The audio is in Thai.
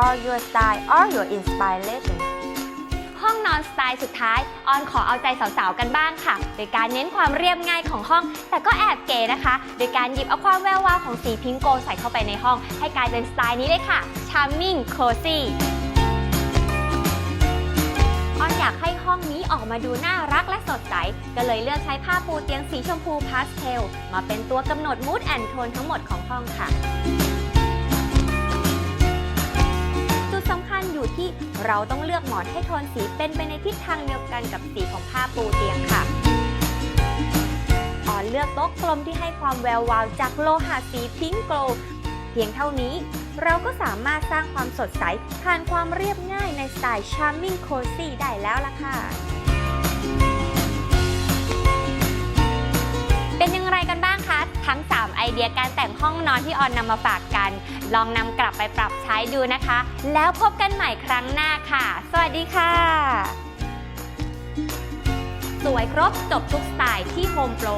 or your style or your inspiration ห้องนอนสไตล์สุดท้าย ออนขอเอาใจสาวๆกันบ้างค่ะ โดยการเน้นความเรียบง่ายของห้อง แต่ก็แอบเก๋นะคะ โดยการหยิบเอาความแวววาวของสีพิงโกใส่เข้าไปในห้อง ให้กลายเป็นสไตล์นี้เลยค่ะ charming cozy ออนอยากให้ห้องนี้ออกมาดูน่ารักและสดใส ก็เลยเลือกใช้ผ้าปูเตียงสีชมพูพาสเทล มาเป็นตัวกำหนดมูดแอนโทนทั้งหมดของห้องค่ะ ที่เราต้องเลือกหมอนให้โทนสีเป็นไปในทิศทางเดียวกันกับสีของผ้าปูเตียงค่ะออนเลือกโต๊ะกลมที่ให้ความแวววาวจากโลหะสีพิงโกลเพียงเท่านี้ เราก็สามารถสร้างความสดใสผ่านความเรียบง่ายในสไตล์ Charming Cozy ได้แล้วล่ะค่ะ ดียการแต่งห้องนอนที่ออนนำมาฝากกัน ลองนำกลับไปปรับใช้ดูนะคะ แล้วพบกันใหม่ครั้งหน้าค่ะ สวัสดีค่ะ สวยครบจบทุกสไตล์ที่โฮมโปร